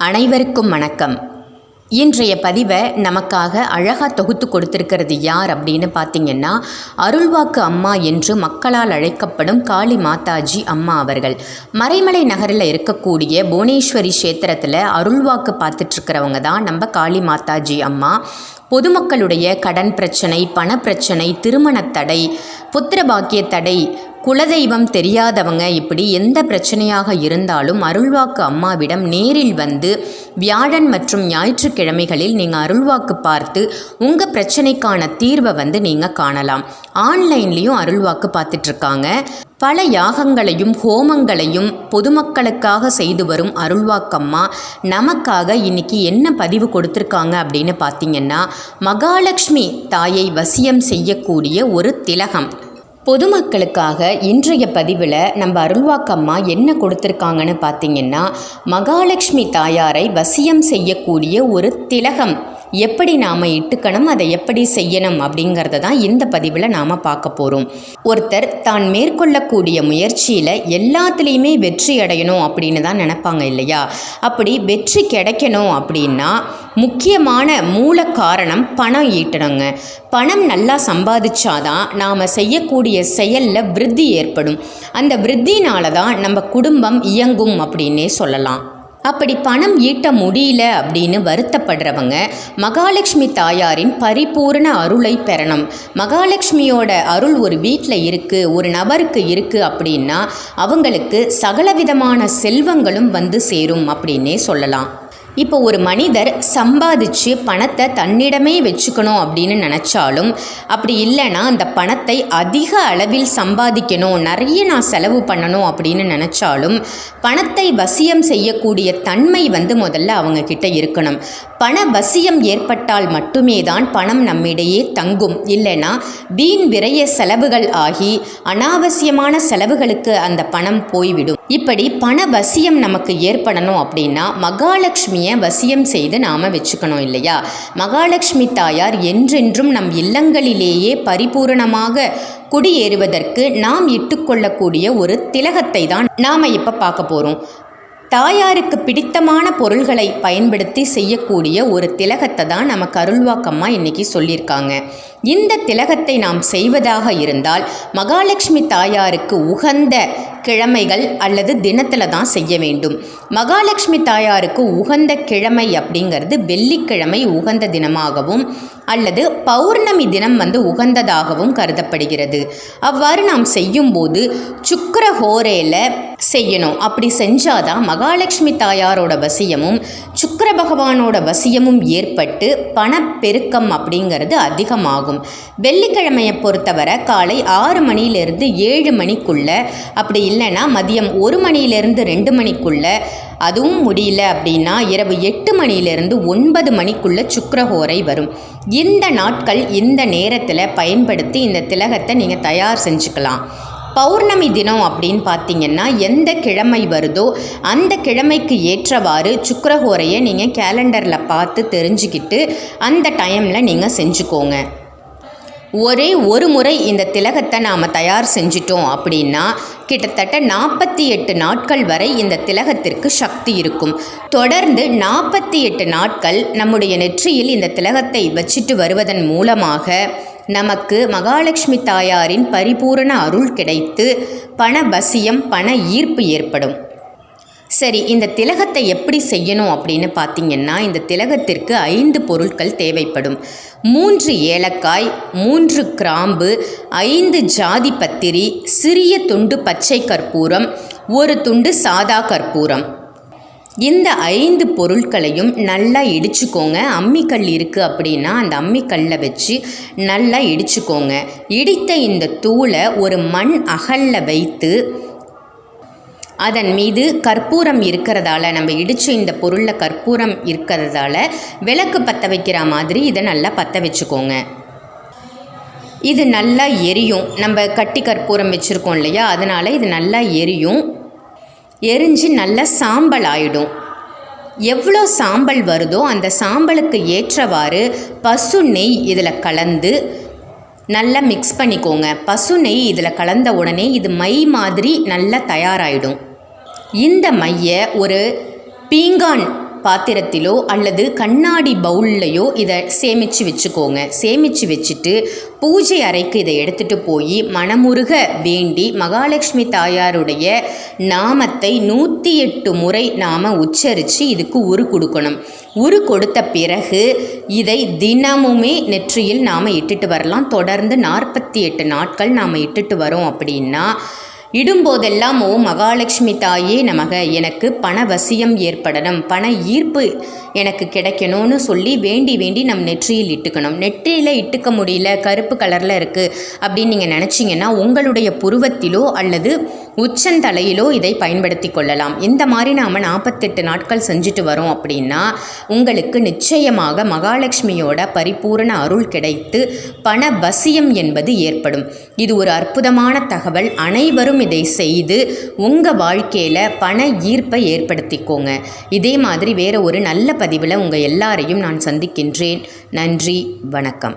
அனைவருக்கும் வணக்கம். இன்றைய பதிவை நமக்காக அழகாக தொகுத்து கொடுத்துருக்கிறது யார் அப்படின்னு பார்த்தீங்கன்னா அருள்வாக்கு அம்மா என்று மக்களால் அழைக்கப்படும் காளி மாதாஜி அம்மா அவர்கள். மறைமலை நகரில் இருக்கக்கூடிய புவனேஸ்வரி கஷேத்திரத்தில் அருள்வாக்கு பார்த்துட்ருக்கிறவங்க தான் நம்ம காளி மாதாஜி அம்மா. பொதுமக்களுடைய கடன் பிரச்சனை பணப்பிரச்சனை திருமணத் தடை புத்திர பாக்கிய தடை குலதெய்வம் தெரியாதவங்க இப்படி எந்த பிரச்சனையாக இருந்தாலும் அருள்வாக்கு அம்மாவிடம் நேரில் வந்து வியாழன் மற்றும் ஞாயிற்றுக்கிழமைகளில் நீங்கள் அருள்வாக்கு பார்த்து உங்கள் பிரச்சனைக்கான தீர்வை வந்து நீங்கள் காணலாம். ஆன்லைன்லேயும் அருள்வாக்கு பார்த்துட்ருக்காங்க. பல யாகங்களையும் ஹோமங்களையும் பொதுமக்களுக்காக செய்து வரும் அருள்வாக்கம்மா நமக்காக இன்னைக்கு என்ன பதிவு கொடுத்துருக்காங்க அப்படின்னு பார்த்தீங்கன்னா மகாலட்சுமி தாயை வசியம் செய்யக்கூடிய ஒரு திலகம். பொதுமக்களுக்காக இன்றைய பதிவில் நம்ம அருள்வாக்கம்மா என்ன கொடுத்துருக்காங்கன்னு பார்த்தீங்கன்னா மகாலட்சுமி தாயாரை வசியம் செய்யக்கூடிய ஒரு திலகம். எப்படி நாம் இட்டுக்கணும் அதை எப்படி செய்யணும் அப்படிங்கிறத தான் இந்த பதிவில் நாம் பார்க்க போகிறோம் ஒருத்தர் தான் மேற்கொள்ளக்கூடிய முயற்சியில் எல்லாத்துலேயுமே வெற்றி அடையணும் அப்படின்னு தான் நினைப்பாங்க இல்லையா? அப்படி வெற்றி கிடைக்கணும் அப்படின்னா முக்கியமான மூல காரணம் பணம் ஈட்டணுங்க. பணம் நல்லா சம்பாதிச்சாதான் நாம் செய்யக்கூடிய செயலில் விருத்தி ஏற்படும். அந்த விருத்தினால தான் நம்ம குடும்பம் இயங்கும் அப்படின்னே சொல்லலாம். அப்படி பணம் ஈட்ட முடியல அப்படின்னு வருத்தப்படுறவங்க மகாலட்சுமி தாயாரின் பரிபூரண அருளை பெறணும். மகாலட்சுமியோட அருள் ஒரு வீட்டில் இருக்குது ஒரு நபருக்கு இருக்குது அப்படின்னா அவங்களுக்கு சகலவிதமான செல்வங்களும் வந்து சேரும் அப்படின்னே சொல்லலாம். இப்போ ஒரு மனிதர் சம்பாதிச்சு பணத்தை தன்னிடமே வச்சுக்கணும் அப்படின்னு நினச்சாலும் அப்படி இல்லைன்னா அந்த பணத்தை அதிக அளவில் சம்பாதிக்கணும் நிறைய நான் செலவு பண்ணணும் அப்படின்னு நினச்சாலும் பணத்தை வசியம் செய்யக்கூடிய தன்மை வந்து முதல்ல அவங்க கிட்ட இருக்கணும். பண வசியம் ஏற்பட்டால் மட்டுமே தான் பணம் நம்மிடையே தங்கும். இல்லைன்னா வீண் விரைய செலவுகள் ஆகி அனாவசியமான செலவுகளுக்கு அந்த பணம் போய்விடும். இப்படி பண வசியம் நமக்கு ஏற்படணும் அப்படின்னா மகாலட்சுமியை வசியம் செய்து நாம் வச்சுக்கணும் இல்லையா? மகாலட்சுமி தாயார் என்றென்றும் நம் இல்லங்களிலேயே பரிபூரணமாக குடியேறுவதற்கு நாம் இட்டுக்கொள்ளக்கூடிய ஒரு திலகத்தை தான் நாம் இப்போ பார்க்க போகிறோம் தாயாருக்கு பிடித்தமான பொருள்களை பயன்படுத்தி செய்யக்கூடிய ஒரு திலகத்தை தான் நம்ம அருள்வாக்கம்மா இன்னைக்கு சொல்லியிருக்காங்க. இந்த திலகத்தை நாம் செய்வதாக இருந்தால் மகாலட்சுமி தாயாருக்கு உகந்த கிழமைகள் அல்லது தினத்தில் தான் செய்ய வேண்டும். மகாலட்சுமி தாயாருக்கு உகந்த கிழமை அப்படிங்கிறது வெள்ளிக்கிழமை உகந்த தினமாகவும் அல்லது பௌர்ணமி தினம் வந்து உகந்ததாகவும் கருதப்படுகிறது. அவ்வாறு நாம் செய்யும்போது சுக்கர ஹோரேல செய்யணும். அப்படி செஞ்சாதான் மகாலட்சுமி தாயாரோட வசியமும் சுக்கர பகவானோட வசியமும் ஏற்பட்டு பணப்பெருக்கம் அப்படிங்கிறது அதிகமாகும். வெள்ளிக்கிழமையை பொறுத்தவரை காலை ஆறு மணியிலிருந்து ஏழு மணிக்குள்ள அப்படி இல்லைன்னா மதியம் ஒரு மணியிலிருந்து ரெண்டு மணிக்குள்ள அதுவும் முடியல அப்படின்னா இரவு எட்டு மணியிலிருந்து ஒன்பது மணிக்குள்ளே சுக்கரஹோரை வரும். இந்த நாட்கள் இந்த நேரத்தில் பயன்படுத்தி இந்த திலகத்தை நீங்கள் தயார் செஞ்சுக்கலாம். பௌர்ணமி தினம் அப்படின்னு பார்த்தீங்கன்னா எந்த கிழமை வருதோ அந்த கிழமைக்கு ஏற்றவாறு சுக்கரஹோரையை நீங்கள் கேலண்டரில் பார்த்து தெரிஞ்சுக்கிட்டு அந்த டைமில் நீங்கள் செஞ்சுக்கோங்க. ஒரே ஒரு முறை இந்த திலகத்தை நாம் தயார் செஞ்சிட்டோம் அப்படின்னா கிட்டத்தட்ட நாற்பத்தி எட்டு நாட்கள் வரை இந்த திலகத்திற்கு சக்தி இருக்கும். தொடர்ந்து நாற்பத்தி எட்டு நாட்கள் நம்முடைய நெற்றியில் இந்த திலகத்தை வச்சிட்டு வருவதன் மூலமாக நமக்கு மகாலட்சுமி தாயாரின் பரிபூரண அருள் கிடைத்து பண பசியம் பண ஈர்ப்பு ஏற்படும். சரி இந்த திலகத்தை எப்படி செய்யணும் அப்படின்னு பார்த்தீங்கன்னா இந்த திலகத்திற்கு ஐந்து பொருட்கள் தேவைப்படும். மூன்று ஏலக்காய் மூன்று கிராம்பு ஐந்து ஜாதி பத்திரி சிறிய துண்டு பச்சை கற்பூரம் ஒரு துண்டு சாதா கற்பூரம். இந்த ஐந்து பொருட்களையும் நல்லா இடிச்சுக்கோங்க. அம்மிக்கல் இருக்குது அப்படின்னா அந்த அம்மிக்கல்லை வச்சு நல்லா இடிச்சுக்கோங்க. இடித்த இந்த தூளை ஒரு மண் அகலில் வைத்து அதன் மீது கற்பூரம் இருக்கிறதால நம்ம இடித்த இந்த பொருளில் கற்பூரம் இருக்கிறதால விளக்கு பற்ற வைக்கிற மாதிரி இதை நல்லா பற்ற வச்சுக்கோங்க. இது நல்லா எரியும். நம்ம கட்டி கற்பூரம் வச்சுருக்கோம் இல்லையா? அதனால் இது நல்லா எரியும். எரிஞ்சு நல்லா சாம்பல் ஆயிடும். எவ்வளோ சாம்பல் வருதோ அந்த சாம்பலுக்கு ஏற்றவாறு பசு நெய் இதில் கலந்து நல்லா மிக்ஸ் பண்ணிக்கோங்க. பசு நெய் இதில் கலந்த உடனே இது மை மாதிரி நல்லா தயாராகிடும் இந்த மையை ஒரு பீங்கான் பாத்திரத்திலோ அல்லது கண்ணாடி பவுல்லையோ இதை சேமித்து வச்சுக்கோங்க. சேமித்து வச்சுட்டு பூஜை அறைக்கு இதை எடுத்துகிட்டு போய் மனமுருக வேண்டி மகாலட்சுமி தாயாருடைய நாமத்தை நூற்றி எட்டு முறை நாம் உச்சரித்து இதுக்கு உரு கொடுக்கணும். உரு கொடுத்த பிறகு இதை தினமுமே நெற்றியில் நாம் இட்டுட்டு வரலாம். தொடர்ந்து நாற்பத்தி எட்டு நாட்கள் நாம் இட்டுட்டு வரோம் அப்படின்னா இடும்போதெல்லாம் ஓ மகாலட்சுமி தாயே நமக எனக்கு பண வசியம் ஏற்படணும் பண ஈர்ப்பு எனக்கு கிடைக்கணும்னு சொல்லி வேண்டி வேண்டி நம் நெற்றியில் இட்டுக்கணும். நெற்றியில் இட்டுக்க முடியல கருப்பு கலரில் இருக்குது அப்படின்னு நீங்கள் நினச்சிங்கன்னா உங்களுடைய புருவத்திலோ அல்லது உச்சந்தலையிலோ இதை பயன்படுத்தி கொள்ளலாம். இந்த மாதிரி நாம் நாற்பத்தெட்டு நாட்கள் செஞ்சுட்டு வரோம் அப்படின்னா உங்களுக்கு நிச்சயமாக மகாலட்சுமியோட பரிபூரண அருள் கிடைத்து பண பசியம் என்பது ஏற்படும். இது ஒரு அற்புதமான தகவல். அனைவரும் இதை செய்து உங்கள் வாழ்க்கையில் பண ஈர்ப்பை ஏற்படுத்திக்கோங்க. இதே மாதிரி வேறு ஒரு நல்ல பதிவில் உங்கள் எல்லாரையும் நான் சந்திக்கின்றேன். நன்றி வணக்கம்.